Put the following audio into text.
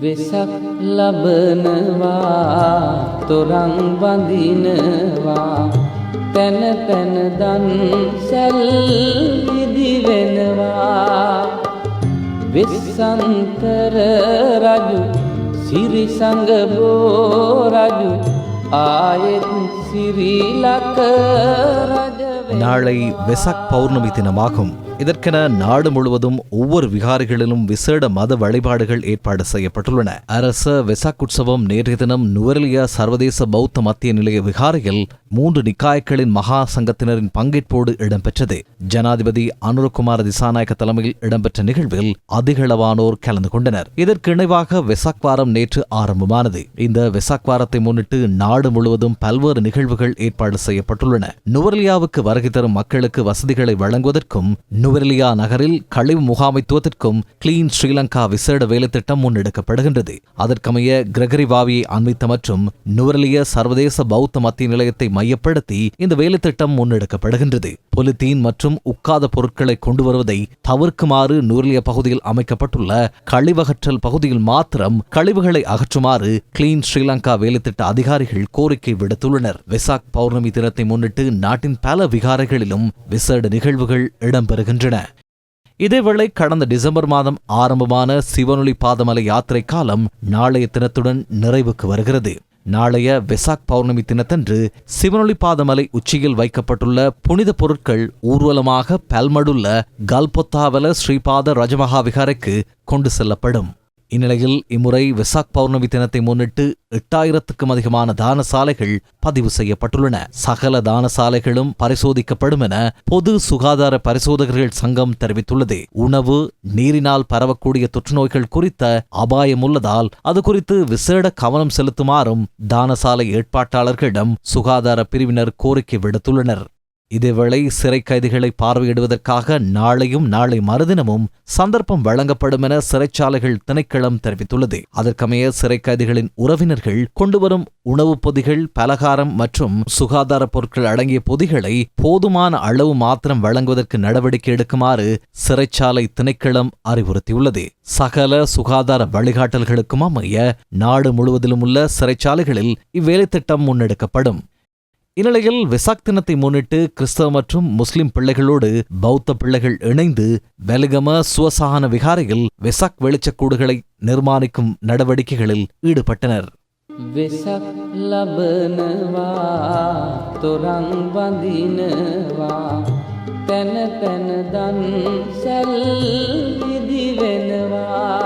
වෙසක් ලබනවා තොරන් වඳිනවා තැන තැනදන් සැල් ඉදිවෙනවා වෙස්සන්තර රජු සිරිසඟබෝ රජු ආයෙත් සිරිලක රජ நாளை வெசாக் பௌர்ணமி தினமாகும் இதற்கென நாடு முழுவதும் ஒவ்வொரு விகாரிகளிலும் விசேட மத வழிபாடுகள் ஏற்பாடு செய்யப்பட்டுள்ளன. அரச வெசாக் உற்சவம் நேற்றைய தினம் நுவரலியா சர்வதேச பௌத்த மத்திய நிலைய விகாரையில் மூன்று நிக்காய்களின் மகா சங்கத்தினரின் பங்கேற்போடு இடம்பெற்றது. ஜனாதிபதி அனுரகுமார திசாநாயக்க தலைமையில் இடம்பெற்ற நிகழ்வில் அதிகளவானோர் கலந்து கொண்டனர். இதற்கு இணைவாக வெசாக் வாரம் நேற்று ஆரம்பமானது. இந்த வெசாக் வாரத்தை முன்னிட்டு நாடு முழுவதும் பல்வேறு நிகழ்வுகள் ஏற்பாடு செய்யப்பட்டுள்ளன. நுவரலியாவுக்கு வருகை தரும் மக்களுக்கு வசதிகளை வழங்குவதற்கும் நுவரெலியா நகரில் கழிவு முகாமைத்துவத்திற்கும் கிளீன் ஸ்ரீலங்கா விசேட வேலைத்திட்டம் முன்னெடுக்கப்படுகின்றது. அதற்கமைய கிரகரி வாவியை அண்மித்த மற்றும் நுவரெலிய சர்வதேச பௌத்த மத்திய நிலையத்தை மையப்படுத்தி இந்த வேலைத்திட்டம் முன்னெடுக்கப்படுகின்றது. பொலித்தீன் மற்றும் உட்காத பொருட்களை கொண்டு வருவதை தவிர்க்குமாறு நுவரெலிய பகுதியில் அமைக்கப்பட்டுள்ள கழிவகற்றல் பகுதியில் மாத்திரம் கழிவுகளை அகற்றுமாறு கிளீன் ஸ்ரீலங்கா வேலைத்திட்ட அதிகாரிகள் கோரிக்கை விடுத்துள்ளனர். வெசாக் பௌர்ணமி தினத்தை முன்னிட்டு நாட்டின் பல விகாரைகளிலும் விசேட நிகழ்வுகள் இடம்பெறுகின்றன. இதேவேளை கடந்த டிசம்பர் மாதம் ஆரம்பமான சிவனொளி பாதமலை யாத்திரை காலம் நாளைய தினத்துடன் நிறைவுக்கு வருகிறது. நாளைய வெசாக் பௌர்ணமி தினத்தன்று சிவனொளி பாதமலை உச்சியில் வைக்கப்பட்டுள்ள புனித பொருட்கள் ஊர்வலமாக பல்மடுள்ள கல்பொத்தாவல ஸ்ரீபாத ரஜமகாவிகாரைக்கு கொண்டு செல்லப்படும். இந்நிலையில் இம்முறை விசாக் பௌர்ணமி தினத்தை முன்னிட்டு எட்டாயிரத்துக்கும் அதிகமான தானசாலைகள் பதிவு செய்யப்பட்டுள்ளன. சகல தானசாலைகளும் பரிசோதிக்கப்படும் என பொது சுகாதார பரிசோதகர்கள் சங்கம் தெரிவித்துள்ளது. உணவு நீரினால் பரவக்கூடிய தொற்றுநோய்கள் குறித்த அபாயம் உள்ளதால் அது குறித்து விசேட கவனம் செலுத்துமாறும் தானசாலை ஏற்பாட்டாளர்களிடம் சுகாதார பிரிவினர் கோரிக்கை விடுத்துள்ளனர். இதேவேளை சிறை கைதிகளை பார்வையிடுவதற்காக நாளையும் நாளை மறுதினமும் சந்தர்ப்பம் வழங்கப்படும் என சிறைச்சாலைகள் திணைக்களம் தெரிவித்துள்ளது. அதற்கமைய சிறை கைதிகளின் உறவினர்கள் கொண்டுவரும் உணவுப் பொதிகள் பலகாரம் மற்றும் சுகாதார பொருட்கள் அடங்கிய பொதிகளை போதுமான அளவு மாத்திரம் வழங்குவதற்கு நடவடிக்கை எடுக்குமாறு சிறைச்சாலை திணைக்களம் அறிவுறுத்தியுள்ளது. சகல சுகாதார வழிகாட்டல்களுக்கும் அமைய நாடு முழுவதிலும் உள்ள சிறைச்சாலைகளில் இவ்வேலை திட்டம் முன்னெடுக்கப்படும். இந்நிலையில் வெசாக் தினத்தை முன்னிட்டு கிறிஸ்தவ மற்றும் முஸ்லிம் பிள்ளைகளோடு பௌத்த பிள்ளைகள் இணைந்து வெலிகம சுவசாகன விகாரையில் வெசாக் வெளிச்சக்கூடுகளை நிர்மாணிக்கும் நடவடிக்கைகளில் ஈடுபட்டனர் වෙසක් ලබනවා තොරන් වඳිනවා තැන තැනදන් සැල් ඉදිවෙනවා